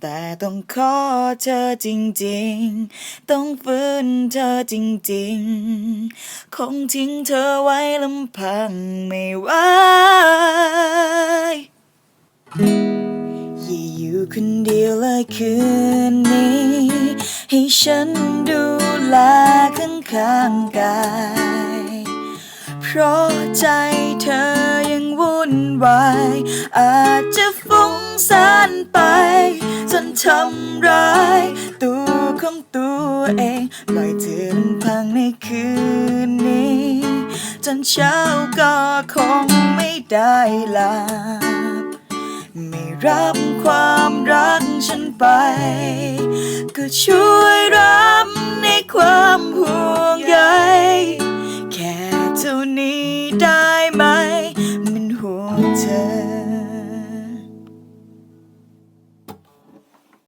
แต่ต้องขอเธอจริงๆ ต้องฝืนเธอจริงๆ คงทิ้งเธอไว้ลำพังไม่ไหวอย่าอยู่คนเดียวเลยคืนนี้ ให้ฉันดูแลข้างข้างกาย เพราะใจเธอยังวุ่นวาย อาจจะฟุ้งซ่านไป ทำร้ายตัวของตัวเองปล่อยเธอพังในคืนนี้ จนเช้าก็คงไม่ได้หลับไม่รับความรักฉันไป ก็ช่วยรับในความห่วงใยแค่เท่านี้ได้ไหม มันห่วงเธอ